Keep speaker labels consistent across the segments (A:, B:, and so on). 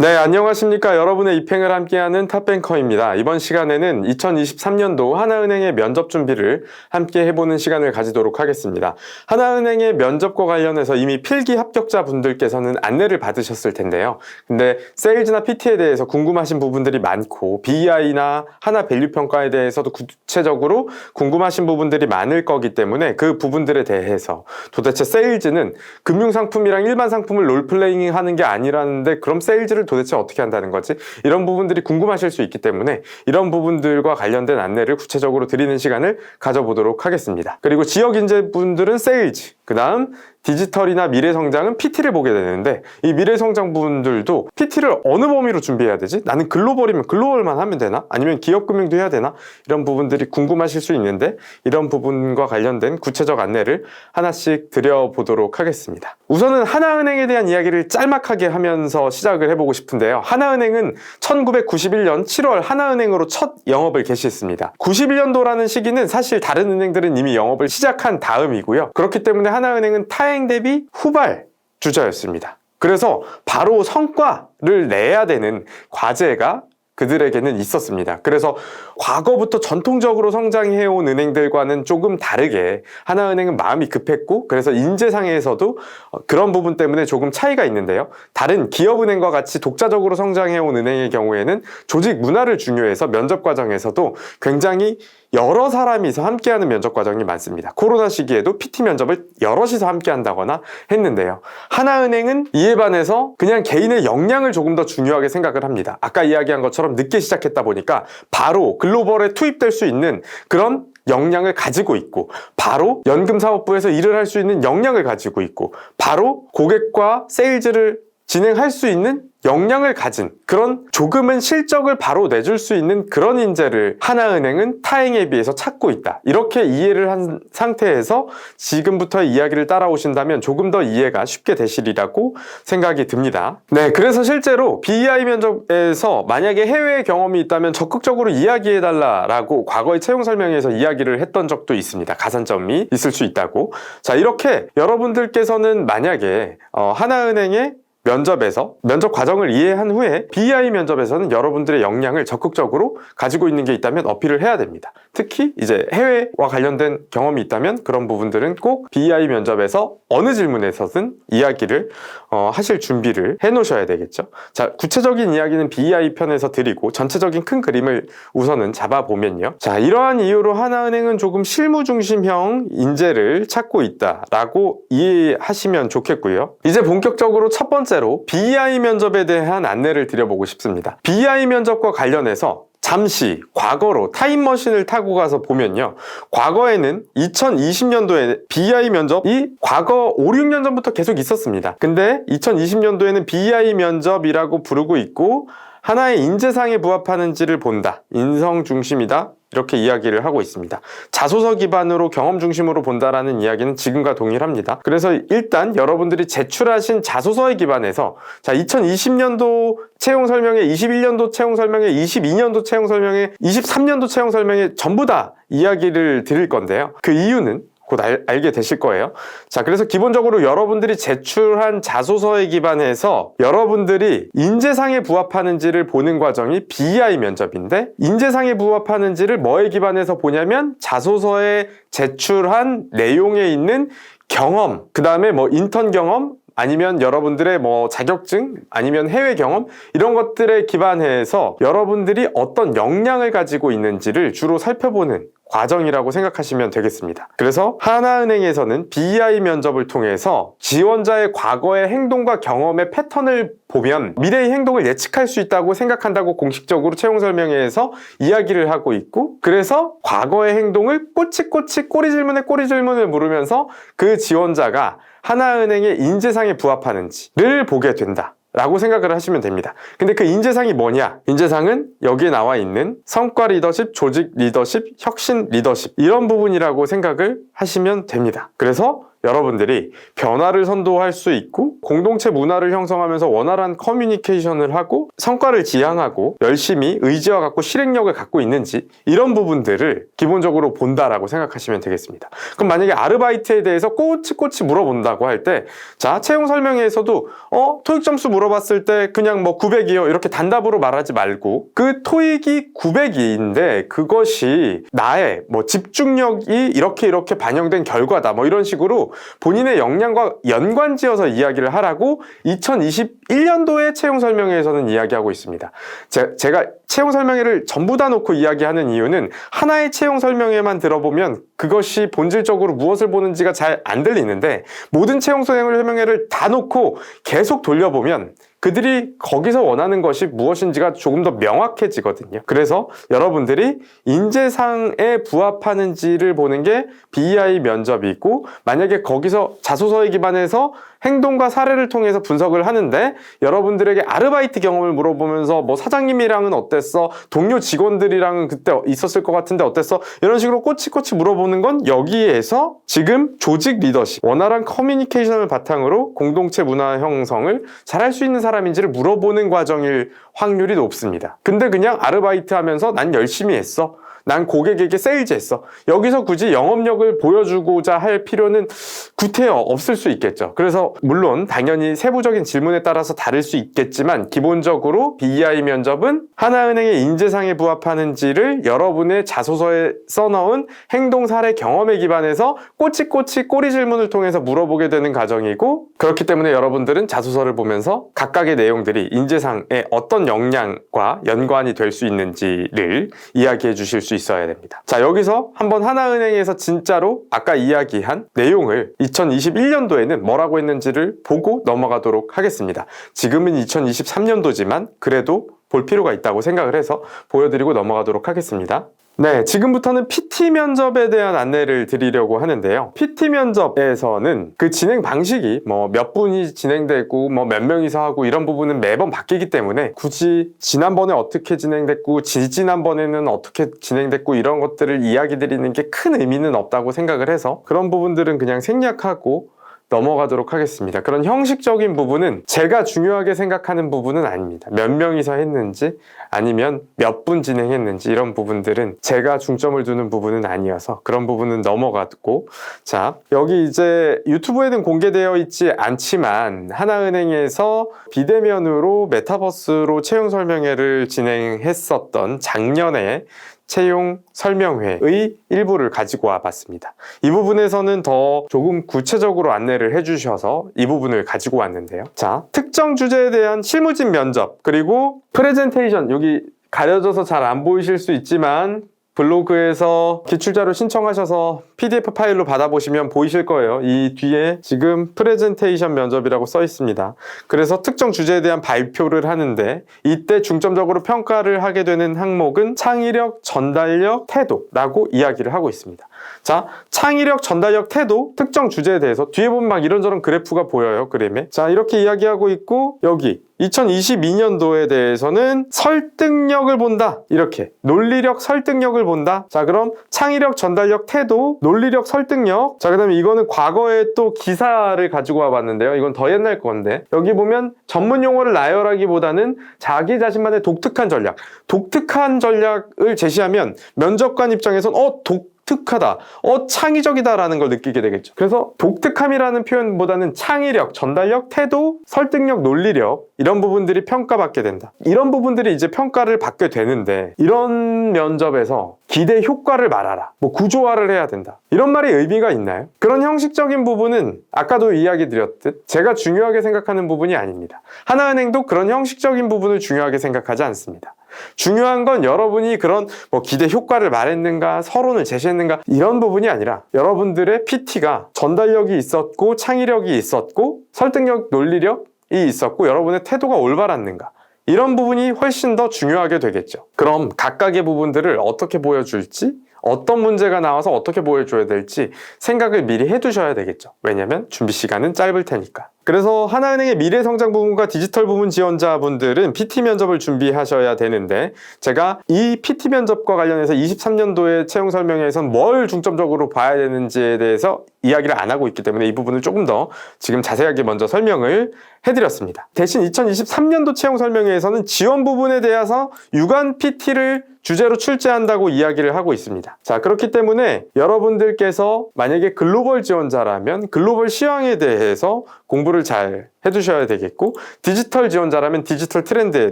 A: 네, 안녕하십니까. 여러분의 입행을 함께하는 탑뱅커입니다. 이번 시간에는 2023년도 하나은행의 면접 준비를 함께 해보는 시간을 가지도록 하겠습니다. 하나은행의 면접과 관련해서 이미 필기 합격자 분들께서는 안내를 받으셨을 텐데요. 근데 세일즈나 PT에 대해서 궁금하신 부분들이 많고, BEI나 하나 밸류 평가에 대해서도 구체적으로 궁금하신 부분들이 많을 거기 때문에 그 부분들에 대해서 도대체 세일즈는 금융상품이랑 일반 상품을 롤플레잉 하는 게 아니라는데 그럼 세일즈를 도대체 어떻게 한다는 거지? 이런 부분들이 궁금하실 수 있기 때문에 이런 부분들과 관련된 안내를 구체적으로 드리는 시간을 가져보도록 하겠습니다. 그리고 지역 인재분들은 세일즈, 그 다음 디지털이나 미래 성장은 PT를 보게 되는데 이 미래 성장 분들도 PT를 어느 범위로 준비해야 되지? 나는 글로벌이면 글로벌만 하면 되나? 아니면 기업 금융도 해야 되나? 이런 부분들이 궁금하실 수 있는데 이런 부분과 관련된 구체적 안내를 하나씩 드려보도록 하겠습니다. 우선은 하나은행에 대한 이야기를 짤막하게 하면서 시작을 해보고 싶은데요. 하나은행은 1991년 7월 하나은행으로 첫 영업을 개시했습니다. 91년도라는 시기는 사실 다른 은행들은 이미 영업을 시작한 다음이고요. 그렇기 때문에 하나은행은 타행 대비 후발 주자였습니다. 그래서 바로 성과를 내야 되는 과제가 그들에게는 있었습니다. 그래서 과거부터 전통적으로 성장해온 은행들과는 조금 다르게 하나은행은 마음이 급했고 그래서 인재상에서도 그런 부분 때문에 조금 차이가 있는데요. 다른 기업은행과 같이 독자적으로 성장해온 은행의 경우에는 조직 문화를 중요해서 면접 과정에서도 굉장히 여러 사람이서 함께하는 면접 과정이 많습니다. 코로나 시기에도 PT 면접을 여럿이서 함께 한다거나 했는데요. 하나은행은 이에 반해서 그냥 개인의 역량을 조금 더 중요하게 생각을 합니다. 아까 이야기한 것처럼 늦게 시작했다 보니까 바로 글로벌에 투입될 수 있는 그런 역량을 가지고 있고 바로 연금사업부에서 일을 할 수 있는 역량을 가지고 있고 바로 고객과 세일즈를 진행할 수 있는 역량을 가진 그런 조금은 실적을 바로 내줄 수 있는 그런 인재를 하나은행은 타행에 비해서 찾고 있다. 이렇게 이해를 한 상태에서 지금부터의 이야기를 따라오신다면 조금 더 이해가 쉽게 되시리라고 생각이 듭니다. 네, 그래서 실제로 BEI 면접에서 만약에 해외 경험이 있다면 적극적으로 이야기해달라라고 과거의 채용 설명에서 이야기를 했던 적도 있습니다. 가산점이 있을 수 있다고. 자, 이렇게 여러분들께서는 만약에 어, 하나은행의 면접에서 면접 과정을 이해한 후에 BI 면접에서는 여러분들의 역량을 적극적으로 가지고 있는 게 있다면 어필을 해야 됩니다. 특히 이제 해외와 관련된 경험이 있다면 그런 부분들은 꼭 BI 면접에서 어느 질문에서든 이야기를 어, 하실 준비를 해 놓으셔야 되겠죠. 자, 구체적인 이야기는 BI 편에서 드리고 전체적인 큰 그림을 우선은 잡아 보면요. 자, 이러한 이유로 하나은행은 조금 실무 중심형 인재를 찾고 있다라고 이해하시면 좋겠고요. 이제 본격적으로 첫 번째 로 BI 면접에 대한 안내를 드려보고 싶습니다. BI 면접과 관련해서 잠시 과거로 타임머신을 타고 가서 보면요. 과거에는 2020년도에 BI 면접이 과거 5, 6년 전부터 계속 있었습니다. 근데 2020년도에는 BI 면접이라고 부르고 있고 하나의 인재상에 부합하는지를 본다. 인성 중심이다. 이렇게 이야기를 하고 있습니다. 자소서 기반으로 경험 중심으로 본다라는 이야기는 지금과 동일합니다. 그래서 일단 여러분들이 제출하신 자소서에 기반해서 자 2020년도 채용 설명회, 21년도 채용 설명회, 22년도 채용 설명회, 23년도 채용 설명회 전부 다 이야기를 드릴 건데요. 그 이유는 곧 알, 알게 되실 거예요. 자, 그래서 기본적으로 여러분들이 제출한 자소서에 기반해서 여러분들이 인재상에 부합하는지를 보는 과정이 BI 면접인데 인재상에 부합하는지를 뭐에 기반해서 보냐면 자소서에 제출한 내용에 있는 경험, 그 다음에 뭐 인턴 경험, 아니면 여러분들의 뭐 자격증 아니면 해외 경험 이런 것들에 기반해서 여러분들이 어떤 역량을 가지고 있는지를 주로 살펴보는 과정이라고 생각하시면 되겠습니다. 그래서 하나은행에서는 BI 면접을 통해서 지원자의 과거의 행동과 경험의 패턴을 보면 미래의 행동을 예측할 수 있다고 생각한다고 공식적으로 채용 설명회에서 이야기를 하고 있고 그래서 과거의 행동을 꼬치꼬치 꼬리 질문에 꼬리 질문을 물으면서 그 지원자가 하나은행의 인재상에 부합하는지를 보게 된다. 라고 생각을 하시면 됩니다. 근데 그 인재상이 뭐냐? 인재상은 여기에 나와 있는 성과 리더십, 조직 리더십, 혁신 리더십 이런 부분이라고 생각을 하시면 됩니다. 그래서 여러분들이 변화를 선도할 수 있고 공동체 문화를 형성하면서 원활한 커뮤니케이션을 하고 성과를 지향하고 열심히 의지와 갖고 실행력을 갖고 있는지 이런 부분들을 기본적으로 본다라고 생각하시면 되겠습니다. 그럼 만약에 아르바이트에 대해서 꼬치꼬치 물어본다고 할 때 자, 채용 설명회에서도 어, 토익 점수 물어봤을 때 그냥 뭐 900이요. 이렇게 단답으로 말하지 말고 그 토익이 900인데 그것이 나의 뭐 집중력이 이렇게 이렇게 반영된 결과다. 뭐 이런 식으로 본인의 역량과 연관지어서 이야기를 하라고 2021년도에 채용 설명회에서는 이야기하고 있습니다. 제, 제가 채용 설명회를 전부 다 놓고 이야기하는 이유는 하나의 채용 설명회만 들어보면 그것이 본질적으로 무엇을 보는지가 잘 안 들리는데 모든 채용 설명회를 다 놓고 계속 돌려보면 그들이 거기서 원하는 것이 무엇인지가 조금 더 명확해지거든요. 그래서 여러분들이 인재상에 부합하는지를 보는 게 BEI 면접이고 만약에 거기서 자소서에 기반해서 행동과 사례를 통해서 분석을 하는데 여러분들에게 아르바이트 경험을 물어보면서 뭐 사장님이랑은 어땠어? 동료 직원들이랑은 그때 있었을 것 같은데 어땠어? 이런 식으로 꼬치꼬치 물어보는 건 여기에서 지금 조직 리더십, 원활한 커뮤니케이션을 바탕으로 공동체 문화 형성을 잘할 수 있는 사람인지를 물어보는 과정일 확률이 높습니다. 근데 그냥 아르바이트 하면서 난 열심히 했어. 난 고객에게 세일즈 했어. 여기서 굳이 영업력을 보여주고자 할 필요는 구태여 없을 수 있겠죠. 그래서 물론 당연히 세부적인 질문에 따라서 다를 수 있겠지만 기본적으로 BEI 면접은 하나은행의 인재상에 부합하는지를 여러분의 자소서에 써넣은 행동 사례 경험에 기반해서 꼬치꼬치 꼬리 질문을 통해서 물어보게 되는 과정이고 그렇기 때문에 여러분들은 자소서를 보면서 각각의 내용들이 인재상에 어떤 역량과 연관이 될 수 있는지를 이야기해 주실 수 있어야 됩니다. 자, 여기서 한번 하나은행에서 진짜로 아까 이야기한 내용을 2021년도에는 뭐라고 했는지를 보고 넘어가도록 하겠습니다. 지금은 2023년도지만 그래도 볼 필요가 있다고 생각을 해서 보여드리고 넘어가도록 하겠습니다. 네, 지금부터는 PT 면접에 대한 안내를 드리려고 하는데요. PT 면접에서는 그 진행 방식이 뭐 몇 분이 진행되고 뭐 몇 명이서 하고 이런 부분은 매번 바뀌기 때문에 굳이 지난번에 어떻게 진행됐고 지지난번에는 어떻게 진행됐고 이런 것들을 이야기 드리는 게 큰 의미는 없다고 생각을 해서 그런 부분들은 그냥 생략하고 넘어가도록 하겠습니다. 그런 형식적인 부분은 제가 중요하게 생각하는 부분은 아닙니다. 몇 명이서 했는지 아니면 몇 분 진행했는지 이런 부분들은 제가 중점을 두는 부분은 아니어서 그런 부분은 넘어가고 자 여기 이제 유튜브에는 공개되어 있지 않지만 하나은행에서 비대면으로 메타버스로 채용 설명회를 진행했었던 작년에 채용 설명회의 일부를 가지고 와 봤습니다. 이 부분에서는 더 조금 구체적으로 안내를 해주셔서 이 부분을 가지고 왔는데요. 자, 특정 주제에 대한 실무진 면접, 그리고 프레젠테이션, 여기 가려져서 잘 안 보이실 수 있지만 블로그에서 기출자료 신청하셔서 PDF 파일로 받아보시면 보이실 거예요. 이 뒤에 지금 프레젠테이션 면접이라고 써 있습니다. 그래서 특정 주제에 대한 발표를 하는데 이때 중점적으로 평가를 하게 되는 항목은 창의력, 전달력, 태도라고 이야기를 하고 있습니다. 자, 창의력, 전달력, 태도, 특정 주제에 대해서 뒤에 보면 막 이런저런 그래프가 보여요, 그림에. 자, 이렇게 이야기하고 있고 여기 2022년도에 대해서는 설득력을 본다. 이렇게. 논리력, 설득력을 본다. 자, 그럼 창의력, 전달력, 태도, 논리력, 설득력. 자, 그 다음에 이거는 과거에 또 기사를 가지고 와봤는데요. 이건 더 옛날 건데. 여기 보면 전문 용어를 나열하기보다는 자기 자신만의 독특한 전략. 독특한 전략을 제시하면 면접관 입장에선 어, 독 독특하다, 어, 창의적이다라는 걸 느끼게 되겠죠. 그래서 독특함이라는 표현보다는 창의력, 전달력, 태도, 설득력, 논리력, 이런 부분들이 평가받게 된다. 이런 부분들이 이제 평가를 받게 되는데, 이런 면접에서 기대 효과를 말하라. 뭐 구조화를 해야 된다. 이런 말이 의미가 있나요? 그런 형식적인 부분은 아까도 이야기 드렸듯 제가 중요하게 생각하는 부분이 아닙니다. 하나은행도 그런 형식적인 부분을 중요하게 생각하지 않습니다. 중요한 건 여러분이 그런 뭐 기대 효과를 말했는가, 서론을 제시했는가, 이런 부분이 아니라 여러분들의 PT가 전달력이 있었고, 창의력이 있었고, 설득력, 논리력이 있었고, 여러분의 태도가 올바랐는가. 이런 부분이 훨씬 더 중요하게 되겠죠. 그럼 각각의 부분들을 어떻게 보여줄지, 어떤 문제가 나와서 어떻게 보여줘야 될지 생각을 미리 해두셔야 되겠죠. 왜냐하면 준비 시간은 짧을 테니까. 그래서 하나은행의 미래 성장 부분과 디지털 부분 지원자분들은 PT 면접을 준비하셔야 되는데 제가 이 PT 면접과 관련해서 23년도에 채용 설명회에선 뭘 중점적으로 봐야 되는지에 대해서 이야기를 안 하고 있기 때문에 이 부분을 조금 더 지금 자세하게 먼저 설명을 해드렸습니다. 대신 2023년도 채용 설명회에서는 지원 부분에 대해서 유관 PT를 주제로 출제한다고 이야기를 하고 있습니다. 자, 그렇기 때문에 여러분들께서 만약에 글로벌 지원자라면 글로벌 시황에 대해서 공부를 잘 해두셔야 되겠고 디지털 지원자라면 디지털 트렌드에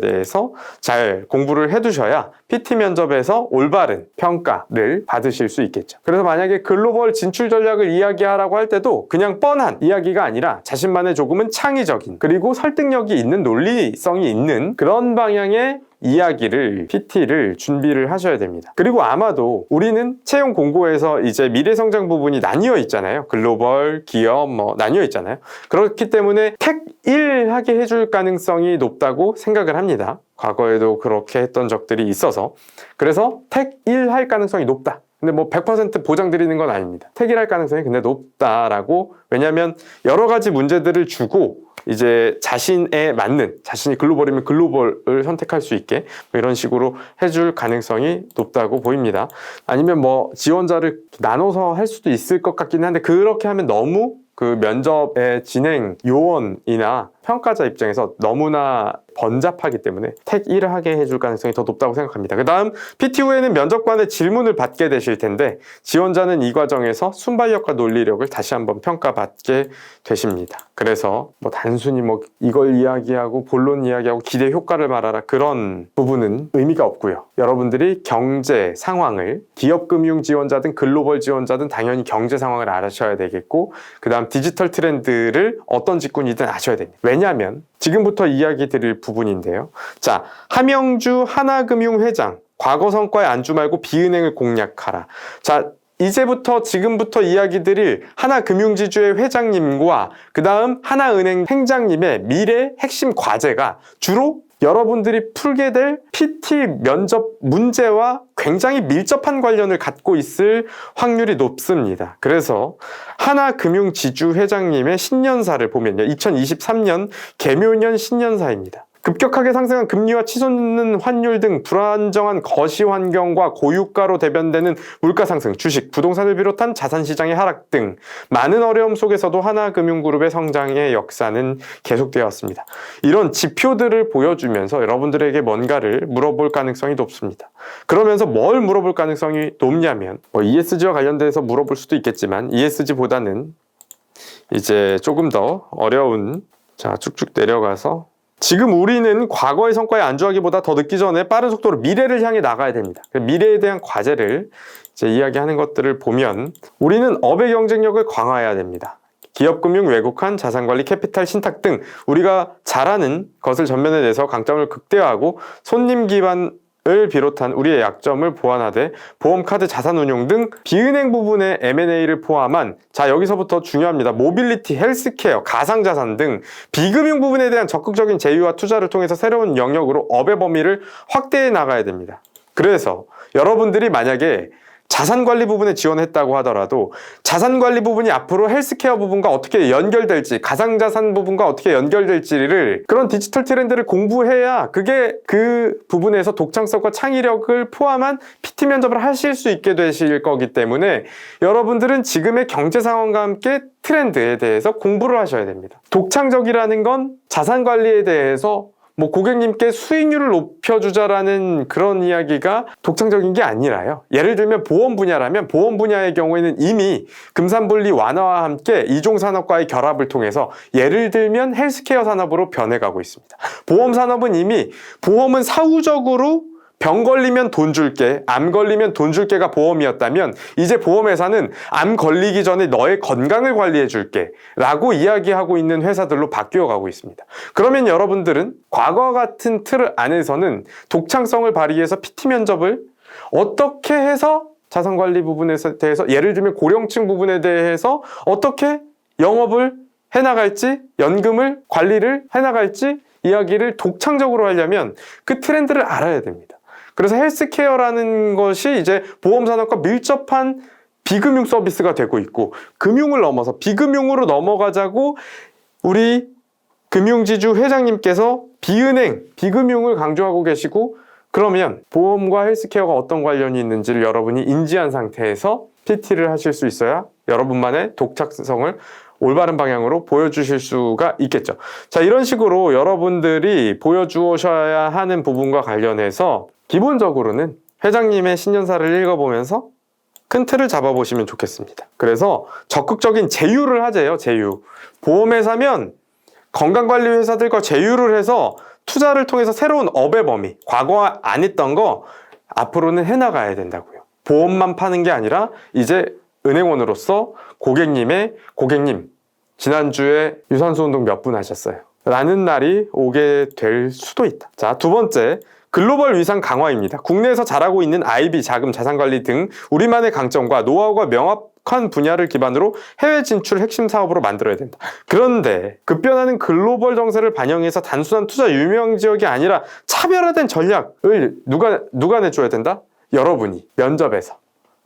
A: 대해서 잘 공부를 해두셔야 PT 면접에서 올바른 평가를 받으실 수 있겠죠. 그래서 만약에 글로벌 진출 전략을 이야기하라고 할 때도 그냥 뻔한 이야기가 아니라 자신만의 조금은 창의적인 그리고 설득력이 있는 논리성이 있는 그런 방향의 이야기를 PT를 준비를 하셔야 됩니다. 그리고 아마도 우리는 채용 공고에서 이제 미래 성장 부분이 나뉘어 있잖아요. 글로벌, 기업 뭐 나뉘어 있잖아요. 그렇기 때문에 택 1 하게 해줄 가능성이 높다고 생각을 합니다. 과거에도 그렇게 했던 적들이 있어서 그래서 택 1 할 가능성이 높다. 근데 뭐 100% 보장 드리는 건 아닙니다. 택일할 가능성이 근데 높다라고 왜냐하면 여러 가지 문제들을 주고 이제 자신에 맞는 자신이 글로벌이면 글로벌을 선택할 수 있게 뭐 이런 식으로 해줄 가능성이 높다고 보입니다. 아니면 뭐 지원자를 나눠서 할 수도 있을 것 같긴 한데 그렇게 하면 너무 그 면접의 진행 요원이나 평가자 입장에서 너무나 번잡하기 때문에 택 1을 하게 해줄 가능성이 더 높다고 생각합니다. 그 다음 PT 후에는 면접관의 질문을 받게 되실 텐데 지원자는 이 과정에서 순발력과 논리력을 다시 한번 평가받게 되십니다. 그래서 뭐 단순히 뭐 이걸 이야기하고 본론 이야기하고 기대 효과를 말하라 그런 부분은 의미가 없고요. 여러분들이 경제 상황을 기업 금융 지원자든 글로벌 지원자든 당연히 경제 상황을 알아셔야 되겠고 그 다음 디지털 트렌드를 어떤 직군이든 아셔야 됩니다. 왜냐하면 지금부터 이야기 드릴 부분인데요. 자, 함영주 하나금융회장 과거 성과에 안주 말고 비은행을 공략하라. 자, 이제부터 지금부터 이야기 드릴 하나금융지주의 회장님과 그 다음 하나은행 행장님의 미래 핵심 과제가 주로 여러분들이 풀게 될 PT 면접 문제와 굉장히 밀접한 관련을 갖고 있을 확률이 높습니다. 그래서 하나금융지주 회장님의 신년사를 보면요. 2023년 개묘년 신년사입니다. 급격하게 상승한 금리와 치솟는 환율 등 불안정한 거시 환경과 고유가로 대변되는 물가 상승, 주식, 부동산을 비롯한 자산 시장의 하락 등 많은 어려움 속에서도 하나금융그룹의 성장의 역사는 계속되어 왔습니다. 이런 지표들을 보여주면서 여러분들에게 뭔가를 물어볼 가능성이 높습니다. 그러면서 뭘 물어볼 가능성이 높냐면 뭐 ESG와 관련돼서 물어볼 수도 있겠지만 ESG보다는 이제 조금 더 어려운 자 쭉쭉 내려가서 지금 우리는 과거의 성과에 안주하기보다 더 늦기 전에 빠른 속도로 미래를 향해 나가야 됩니다. 그 미래에 대한 과제를 이제 이야기하는 것들을 보면 우리는 업의 경쟁력을 강화해야 됩니다. 기업금융, 외국환, 자산관리, 캐피탈, 신탁 등 우리가 잘하는 것을 전면에 내서 강점을 극대화하고 손님 기반 을 비롯한 우리의 약점을 보완하되 보험, 카드, 자산 운용 등 비은행 부분의 M&A를 포함한 자 여기서부터 중요합니다. 모빌리티, 헬스케어, 가상자산 등 비금융 부분에 대한 적극적인 제휴와 투자를 통해서 새로운 영역으로 업의 범위를 확대해 나가야 됩니다. 그래서 여러분들이 만약에 자산 관리 부분에 지원했다고 하더라도 자산 관리 부분이 앞으로 헬스케어 부분과 어떻게 연결될지 가상 자산 부분과 어떻게 연결될지를 그런 디지털 트렌드를 공부해야 그게 그 부분에서 독창성과 창의력을 포함한 PT 면접을 하실 수 있게 되실 거기 때문에 여러분들은 지금의 경제 상황과 함께 트렌드에 대해서 공부를 하셔야 됩니다. 독창적이라는 건 자산 관리에 대해서 뭐 고객님께 수익률을 높여주자라는 그런 이야기가 독창적인 게 아니라요. 예를 들면 보험 분야라면 보험 분야의 경우에는 이미 금산분리 완화와 함께 이종 산업과의 결합을 통해서 예를 들면 헬스케어 산업으로 변해가고 있습니다. 보험 산업은 이미 보험은 사후적으로 병 걸리면 돈 줄게, 암 걸리면 돈 줄게가 보험이었다면 이제 보험회사는 암 걸리기 전에 너의 건강을 관리해 줄게 라고 이야기하고 있는 회사들로 바뀌어 가고 있습니다. 그러면 여러분들은 과거 같은 틀 안에서는 독창성을 발휘해서 PT 면접을 어떻게 해서 자산관리 부분에 대해서 예를 들면 고령층 부분에 대해서 어떻게 영업을 해나갈지 연금을 관리를 해나갈지 이야기를 독창적으로 하려면 그 트렌드를 알아야 됩니다. 그래서 헬스케어라는 것이 이제 보험산업과 밀접한 비금융 서비스가 되고 있고 금융을 넘어서 비금융으로 넘어가자고 우리 금융지주 회장님께서 비은행, 비금융을 강조하고 계시고 그러면 보험과 헬스케어가 어떤 관련이 있는지를 여러분이 인지한 상태에서 PT를 하실 수 있어야 여러분만의 독창성을 올바른 방향으로 보여주실 수가 있겠죠. 자, 이런 식으로 여러분들이 보여주셔야 하는 부분과 관련해서 기본적으로는 회장님의 신년사를 읽어보면서 큰 틀을 잡아보시면 좋겠습니다. 그래서 적극적인 제휴를 하재요, 제휴. 보험에 사면 건강관리 회사들과 제휴를 해서 투자를 통해서 새로운 업의 범위, 과거 안 했던 거 앞으로는 해나가야 된다고요. 보험만 파는 게 아니라 이제 은행원으로서 고객님의 고객님, 지난주에 유산소 운동 몇 분 하셨어요? 라는 날이 오게 될 수도 있다. 자, 두 번째. 글로벌 위상 강화입니다. 국내에서 잘하고 있는 IB, 자금, 자산관리 등 우리만의 강점과 노하우가 명확 한 분야를 기반으로 해외 진출 핵심 사업으로 만들어야 된다. 그런데 급변하는 글로벌 정세를 반영해서 단순한 투자 유명 지역이 아니라 차별화된 전략을 누가 누가 내줘야 된다? 여러분이 면접에서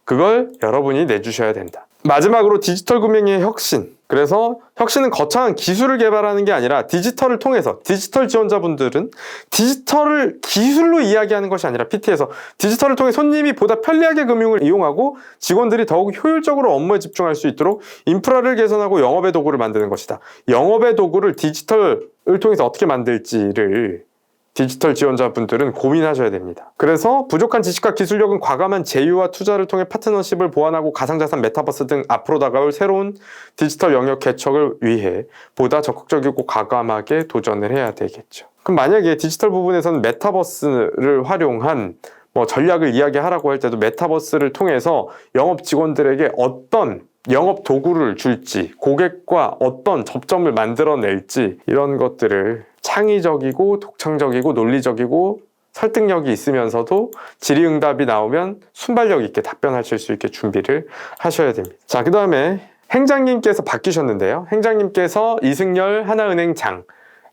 A: 그걸 여러분이 내주셔야 된다. 마지막으로 디지털 금융의 혁신. 그래서 혁신은 거창한 기술을 개발하는 게 아니라 디지털을 통해서 디지털 지원자분들은 디지털을 기술로 이야기하는 것이 아니라 PT에서 디지털을 통해 손님이 보다 편리하게 금융을 이용하고 직원들이 더욱 효율적으로 업무에 집중할 수 있도록 인프라를 개선하고 영업의 도구를 만드는 것이다. 영업의 도구를 디지털을 통해서 어떻게 만들지를 디지털 지원자분들은 고민하셔야 됩니다. 그래서 부족한 지식과 기술력은 과감한 제휴와 투자를 통해 파트너십을 보완하고 가상자산 메타버스 등 앞으로 다가올 새로운 디지털 영역 개척을 위해 보다 적극적이고 과감하게 도전을 해야 되겠죠. 그럼 만약에 디지털 부분에서는 메타버스를 활용한 뭐 전략을 이야기하라고 할 때도 메타버스를 통해서 영업 직원들에게 어떤 영업 도구를 줄지, 고객과 어떤 접점을 만들어낼지 이런 것들을 창의적이고 독창적이고 논리적이고 설득력이 있으면서도 질의응답이 나오면 순발력 있게 답변하실 수 있게 준비를 하셔야 됩니다. 자, 그 다음에 행장님께서 바뀌셨는데요. 행장님께서 이승열 하나은행 장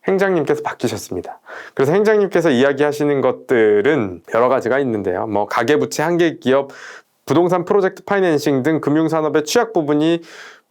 A: 행장님께서 바뀌셨습니다. 그래서 행장님께서 이야기하시는 것들은 여러 가지가 있는데요. 뭐 가계부채 한계 기업 부동산 프로젝트 파이낸싱 등 금융산업의 취약 부분이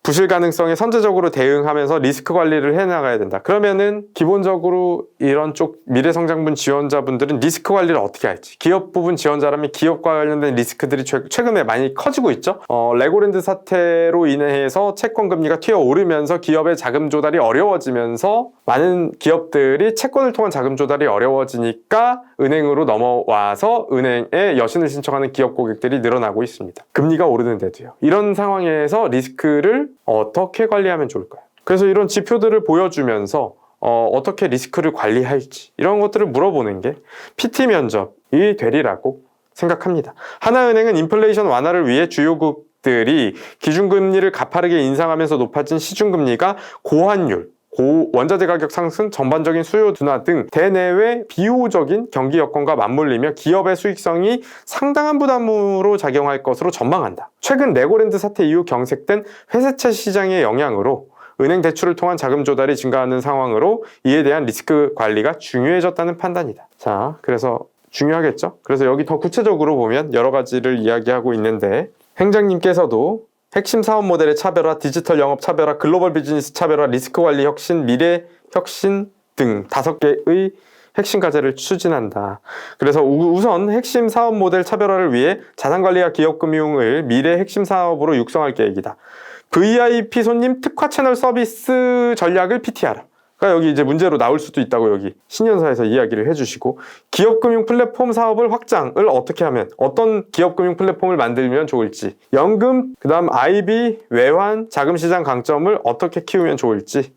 A: 부실 가능성에 선제적으로 대응하면서 리스크 관리를 해나가야 된다. 그러면은 기본적으로 이런 쪽 미래성장분 지원자분들은 리스크 관리를 어떻게 할지. 기업 부분 지원자라면 기업과 관련된 리스크들이 최, 최근에 많이 커지고 있죠. 어, 레고랜드 사태로 인해서 채권 금리가 튀어 오르면서 기업의 자금 조달이 어려워지면서 많은 기업들이 채권을 통한 자금 조달이 어려워지니까 은행으로 넘어와서 은행에 여신을 신청하는 기업 고객들이 늘어나고 있습니다. 금리가 오르는데도요. 이런 상황에서 리스크를 어떻게 관리하면 좋을까요? 그래서 이런 지표들을 보여주면서 어, 어떻게 리스크를 관리할지 이런 것들을 물어보는 게 PT 면접이 되리라고 생각합니다. 하나은행은 인플레이션 완화를 위해 주요국들이 기준금리를 가파르게 인상하면서 높아진 시중금리가 고환율, 고 원자재 가격 상승, 전반적인 수요 둔화 등 대내외 비호적인 경기 여건과 맞물리며 기업의 수익성이 상당한 부담으로 작용할 것으로 전망한다. 최근 레고랜드 사태 이후 경색된 회사채 시장의 영향으로 은행 대출을 통한 자금 조달이 증가하는 상황으로 이에 대한 리스크 관리가 중요해졌다는 판단이다. 자, 그래서 중요하겠죠? 그래서 여기 더 구체적으로 보면 여러 가지를 이야기하고 있는데 행장님께서도 핵심 사업 모델의 차별화, 디지털 영업 차별화, 글로벌 비즈니스 차별화, 리스크 관리 혁신, 미래 혁신 등 다섯 개의 핵심 과제를 추진한다. 그래서 우선 핵심 사업 모델 차별화를 위해 자산관리와 기업금융을 미래 핵심 사업으로 육성할 계획이다. VIP 손님 특화 채널 서비스 전략을 PT하라. 그러니까 여기 이제 문제로 나올 수도 있다고 여기 신년사에서 이야기를 해주시고 기업금융 플랫폼 사업을 확장을 어떻게 하면 어떤 기업금융 플랫폼을 만들면 좋을지 연금 그다음 IB 외환 자금시장 강점을 어떻게 키우면 좋을지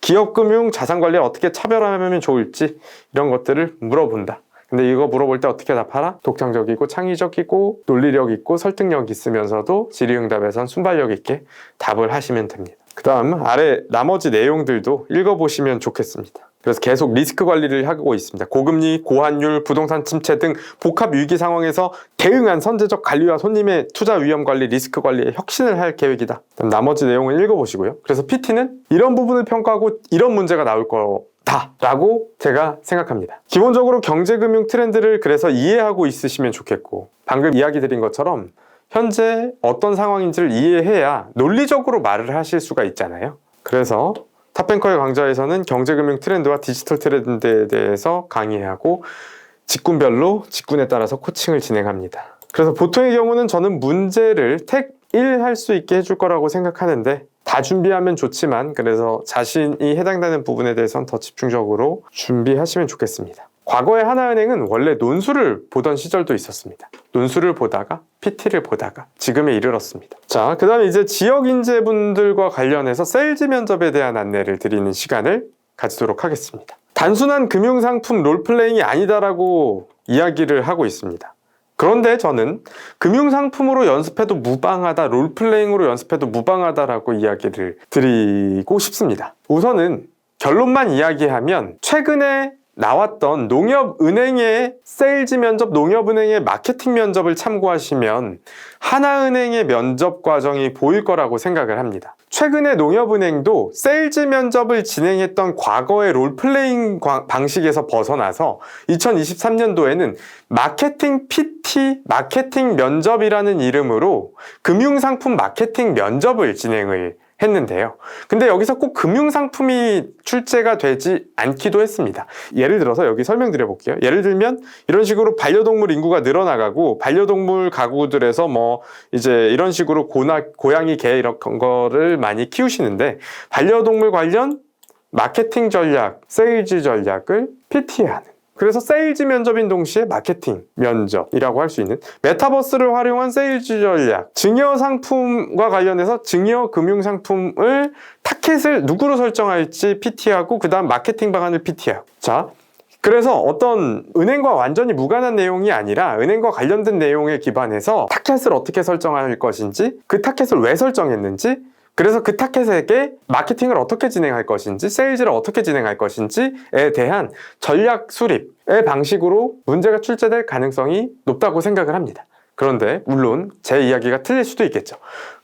A: 기업금융 자산관리를 어떻게 차별화하면 좋을지 이런 것들을 물어본다. 근데 이거 물어볼 때 어떻게 답하라? 독창적이고 창의적이고 논리력 있고 설득력 있으면서도 질의응답에선 순발력 있게 답을 하시면 됩니다. 그 다음 아래 나머지 내용들도 읽어보시면 좋겠습니다. 그래서 계속 리스크 관리를 하고 있습니다. 고금리, 고환율, 부동산 침체 등 복합 위기 상황에서 대응한 선제적 관리와 손님의 투자 위험 관리, 리스크 관리에 혁신을 할 계획이다. 나머지 내용을 읽어보시고요. 그래서 PT는 이런 부분을 평가하고 이런 문제가 나올 거 다라고 제가 생각합니다. 기본적으로 경제금융 트렌드를 그래서 이해하고 있으시면 좋겠고 방금 이야기 드린 것처럼 현재 어떤 상황인지를 이해해야 논리적으로 말을 하실 수가 있잖아요. 그래서 탑뱅커의 강좌에서는 경제금융 트렌드와 디지털 트렌드에 대해서 강의하고 직군별로 직군에 따라서 코칭을 진행합니다. 그래서 보통의 경우는 저는 문제를 택 1 할 수 있게 해줄 거라고 생각하는데 다 준비하면 좋지만 그래서 자신이 해당되는 부분에 대해서는 더 집중적으로 준비하시면 좋겠습니다. 과거에 하나은행은 원래 논술을 보던 시절도 있었습니다. 논술을 보다가 PT를 보다가 지금에 이르렀습니다. 자, 그 다음에 이제 지역 인재분들과 관련해서 세일즈 면접에 대한 안내를 드리는 시간을 가지도록 하겠습니다. 단순한 금융상품 롤플레잉이 아니다라고 이야기를 하고 있습니다. 그런데 저는 금융상품으로 연습해도 무방하다, 롤플레잉으로 연습해도 무방하다라고 이야기를 드리고 싶습니다. 우선은 결론만 이야기하면 최근에 나왔던 농협은행의 세일즈 면접, 농협은행의 마케팅 면접을 참고하시면 하나은행의 면접 과정이 보일 거라고 생각을 합니다. 최근에 농협은행도 세일즈 면접을 진행했던 과거의 롤플레잉 과- 방식에서 벗어나서 2023년도에는 마케팅 PT, 마케팅 면접이라는 이름으로 금융상품 마케팅 면접을 진행을 했는데요. 근데 여기서 꼭 금융상품이 출제가 되지 않기도 했습니다. 예를 들어서 여기 설명드려 볼게요. 예를 들면 이런 식으로 반려동물 인구가 늘어나가고 반려동물 가구들에서 뭐 이제 이런 식으로 고나, 고양이, 개 이런 거를 많이 키우시는데 반려동물 관련 마케팅 전략, 세일즈 전략을 PT하는 그래서 세일즈 면접인 동시에 마케팅 면접이라고 할 수 있는 메타버스를 활용한 세일즈 전략, 증여 상품과 관련해서 증여 금융 상품을 타켓을 누구로 설정할지 PT하고 그다음 마케팅 방안을 PT하고 자 그래서 어떤 은행과 완전히 무관한 내용이 아니라 은행과 관련된 내용에 기반해서 타켓을 어떻게 설정할 것인지 그 타켓을 왜 설정했는지 그래서 그 타켓에게 마케팅을 어떻게 진행할 것인지, 세일즈를 어떻게 진행할 것인지에 대한 전략 수립의 방식으로 문제가 출제될 가능성이 높다고 생각을 합니다. 그런데 물론 제 이야기가 틀릴 수도 있겠죠.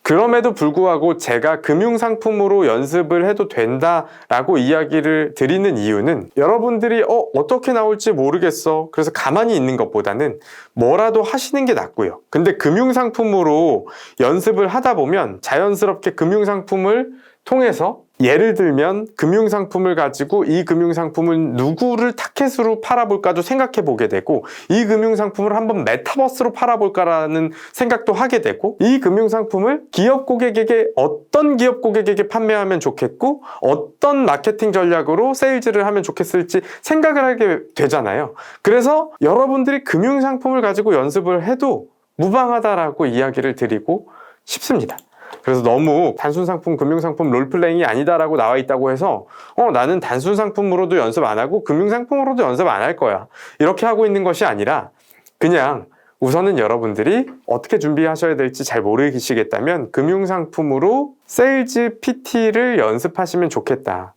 A: 그럼에도 불구하고 제가 금융상품으로 연습을 해도 된다라고 이야기를 드리는 이유는 여러분들이 어, 어떻게 나올지 모르겠어. 그래서 가만히 있는 것보다는 뭐라도 하시는 게 낫고요. 근데 금융상품으로 연습을 하다 보면 자연스럽게 금융상품을 통해서 예를 들면 금융상품을 가지고 이 금융상품을 누구를 타켓으로 팔아볼까도 생각해 보게 되고 이 금융상품을 한번 메타버스로 팔아볼까라는 생각도 하게 되고 이 금융상품을 기업 고객에게 어떤 기업 고객에게 판매하면 좋겠고 어떤 마케팅 전략으로 세일즈를 하면 좋겠을지 생각을 하게 되잖아요. 그래서 여러분들이 금융상품을 가지고 연습을 해도 무방하다라고 이야기를 드리고 싶습니다. 그래서 너무 단순 상품, 금융 상품, 롤플레잉이 아니다라고 나와 있다고 해서 어 나는 단순 상품으로도 연습 안 하고 금융 상품으로도 연습 안 할 거야. 이렇게 하고 있는 것이 아니라 그냥 우선은 여러분들이 어떻게 준비하셔야 될지 잘 모르시겠다면 금융 상품으로 세일즈 PT를 연습하시면 좋겠다.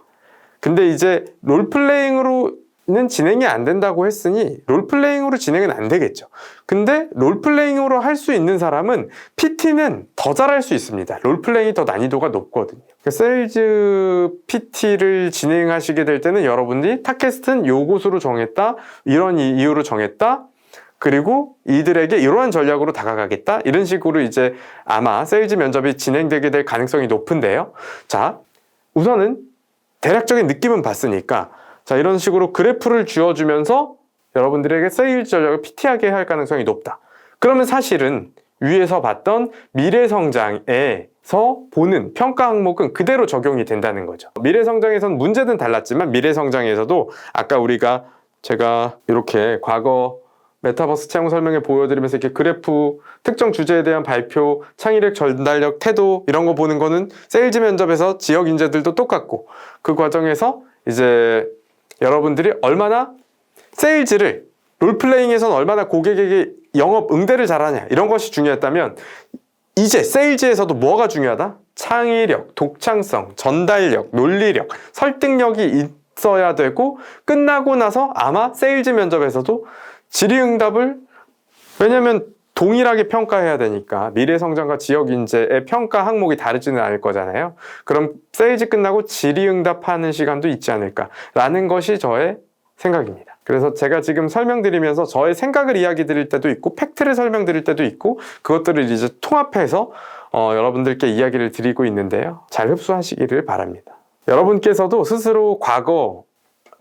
A: 근데 이제 롤플레잉으로 는 진행이 안 된다고 했으니 롤플레잉으로 진행은 안 되겠죠. 근데 롤플레잉으로 할 수 있는 사람은 PT는 더 잘할 수 있습니다. 롤플레잉이 더 난이도가 높거든요. 그러니까 세일즈 PT를 진행하시게 될 때는 여러분들이 타켓은 요곳으로 정했다. 이런 이- 이유로 정했다. 그리고 이들에게 이러한 전략으로 다가가겠다. 이런 식으로 이제 아마 세일즈 면접이 진행되게 될 가능성이 높은데요. 자, 우선은 대략적인 느낌은 봤으니까 자 이런 식으로 그래프를 쥐어주면서 여러분들에게 세일즈 전략을 PT하게 할 가능성이 높다. 그러면 사실은 위에서 봤던 미래 성장에서 보는 평가 항목은 그대로 적용이 된다는 거죠. 미래 성장에선 문제는 달랐지만 미래 성장에서도 아까 우리가 제가 이렇게 과거 메타버스 채용 설명에 보여드리면서 이렇게 그래프 특정 주제에 대한 발표, 창의력, 전달력, 태도 이런 거 보는 거는 세일즈 면접에서 지역 인재들도 똑같고 그 과정에서 이제 여러분들이 얼마나 세일즈를 롤플레잉에서는 얼마나 고객에게 영업 응대를 잘하냐 이런 것이 중요했다면 이제 세일즈에서도 뭐가 중요하다? 창의력, 독창성, 전달력, 논리력, 설득력이 있어야 되고 끝나고 나서 아마 세일즈 면접에서도 질의응답을 왜냐면 동일하게 평가해야 되니까 미래 성장과 지역 인재의 평가 항목이 다르지는 않을 거잖아요. 그럼 세일즈 끝나고 질의응답하는 시간도 있지 않을까라는 것이 저의 생각입니다. 그래서 제가 지금 설명드리면서 저의 생각을 이야기 드릴 때도 있고 팩트를 설명드릴 때도 있고 그것들을 이제 통합해서 어, 여러분들께 이야기를 드리고 있는데요. 잘 흡수하시기를 바랍니다. 여러분께서도 스스로 과거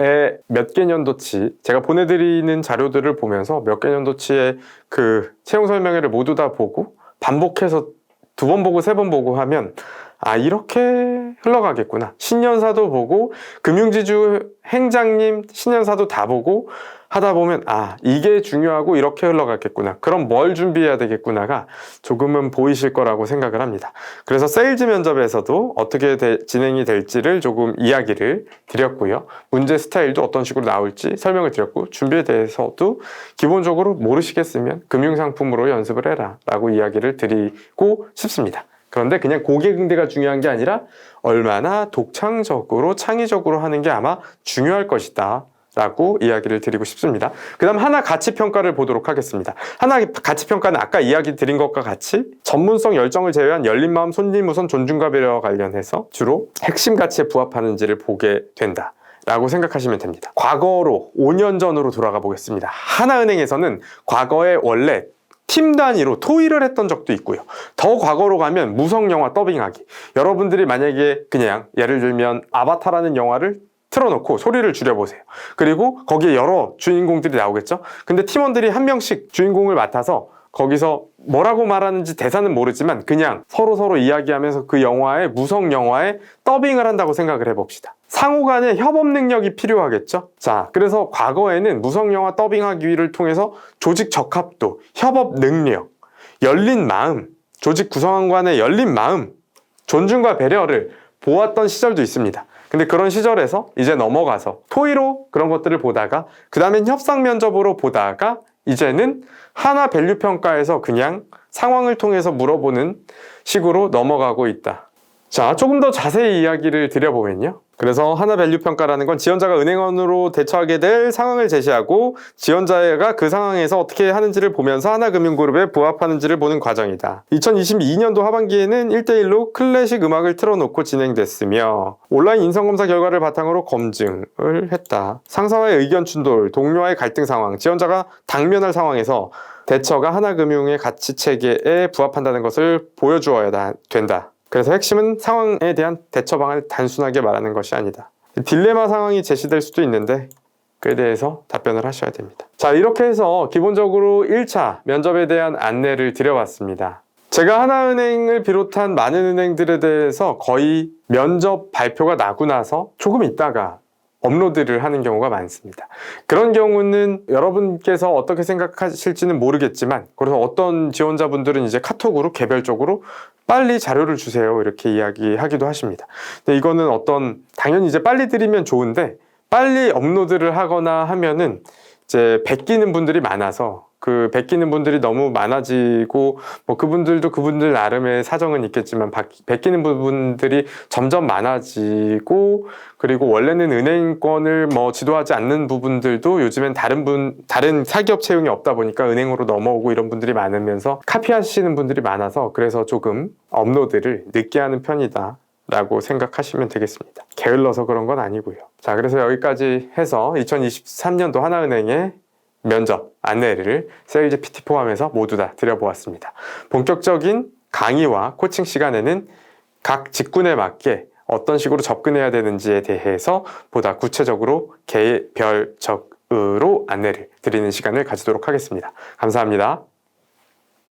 A: 에몇 개 년도치 제가 보내드리는 자료들을 보면서 몇 개 년도치의 그 채용 설명회를 모두 다 보고 반복해서 두 번 보고 세 번 보고 하면 아 이렇게 흘러가겠구나. 신년사도 보고 금융지주 행장님 신년사도 다 보고 하다 보면 아 이게 중요하고 이렇게 흘러갔겠구나. 그럼 뭘 준비해야 되겠구나가 조금은 보이실 거라고 생각을 합니다. 그래서 세일즈 면접에서도 어떻게 되- 진행이 될지를 조금 이야기를 드렸고요. 문제 스타일도 어떤 식으로 나올지 설명을 드렸고 준비에 대해서도 기본적으로 모르시겠으면 금융상품으로 연습을 해라 라고 이야기를 드리고 싶습니다 그런데 그냥 고객 응대가 중요한 게 아니라 얼마나 독창적으로 창의적으로 하는 게 아마 중요할 것이다. 라고 이야기를 드리고 싶습니다. 그 다음 하나 가치 평가를 보도록 하겠습니다. 하나 가치 평가는 아까 이야기 드린 것과 같이 전문성 열정을 제외한 열린 마음, 손님 우선 존중과 배려와 관련해서 주로 핵심 가치에 부합하는지를 보게 된다. 라고 생각하시면 됩니다. 과거로 5년 전으로 돌아가 보겠습니다. 하나은행에서는 과거에 원래 팀 단위로 토의를 했던 적도 있고요. 더 과거로 가면 무성 영화 더빙하기. 여러분들이 만약에 그냥 예를 들면 아바타라는 영화를 틀어놓고 소리를 줄여보세요. 그리고 거기에 여러 주인공들이 나오겠죠? 근데 팀원들이 한 명씩 주인공을 맡아서 거기서 뭐라고 말하는지 대사는 모르지만 그냥 서로 서로 이야기하면서 그 영화의 무성 영화에 더빙을 한다고 생각을 해봅시다. 상호 간의 협업 능력이 필요하겠죠? 자, 그래서 과거에는 무성 영화 더빙하기를 통해서 조직 적합도, 협업 능력, 열린 마음, 조직 구성원 간의 열린 마음, 존중과 배려를 보았던 시절도 있습니다. 근데 그런 시절에서 이제 넘어가서 토의로 그런 것들을 보다가 그 다음엔 협상 면접으로 보다가 이제는 하나 밸류 평가에서 그냥 상황을 통해서 물어보는 식으로 넘어가고 있다. 자, 조금 더 자세히 이야기를 드려보면요. 그래서 하나 밸류 평가라는 건 지원자가 은행원으로 대처하게 될 상황을 제시하고 지원자가 그 상황에서 어떻게 하는지를 보면서 하나금융그룹에 부합하는지를 보는 과정이다. 2022년도 하반기에는 1대1로 클래식 음악을 틀어놓고 진행됐으며 온라인 인성검사 결과를 바탕으로 검증을 했다. 상사와의 의견 충돌, 동료와의 갈등 상황, 지원자가 당면할 상황에서 대처가 하나금융의 가치 체계에 부합한다는 것을 보여주어야 다- 된다. 그래서 핵심은 상황에 대한 대처 방안을 단순하게 말하는 것이 아니다. 딜레마 상황이 제시될 수도 있는데 그에 대해서 답변을 하셔야 됩니다. 자, 이렇게 해서 기본적으로 1차 면접에 대한 안내를 드려봤습니다. 제가 하나은행을 비롯한 많은 은행들에 대해서 거의 면접 발표가 나고 나서 조금 있다가 업로드를 하는 경우가 많습니다. 그런 경우는 여러분께서 어떻게 생각하실지는 모르겠지만 그래서 어떤 지원자분들은 이제 카톡으로 개별적으로 빨리 자료를 주세요 이렇게 이야기하기도 하십니다. 근데 이거는 어떤 당연히 이제 빨리 드리면 좋은데 빨리 업로드를 하거나 하면은 이제 베끼는 분들이 많아서 그 베끼는 분들이 너무 많아지고 뭐 그분들도 그분들 나름의 사정은 있겠지만 바- 베끼는 부분들이 점점 많아지고 그리고 원래는 은행권을 뭐 지도하지 않는 부분들도 요즘엔 다른 분 다른 사기업 채용이 없다 보니까 은행으로 넘어오고 이런 분들이 많으면서 카피하시는 분들이 많아서 그래서 조금 업로드를 늦게 하는 편이다. 라고 생각하시면 되겠습니다. 게을러서 그런 건 아니고요. 자, 그래서 여기까지 해서 2023년도 하나은행의 면접 안내를 세일즈 PT 포함해서 모두 다 드려보았습니다. 본격적인 강의와 코칭 시간에는 각 직군에 맞게 어떤 식으로 접근해야 되는지에 대해서 보다 구체적으로 개별적으로 안내를 드리는 시간을 가지도록 하겠습니다. 감사합니다.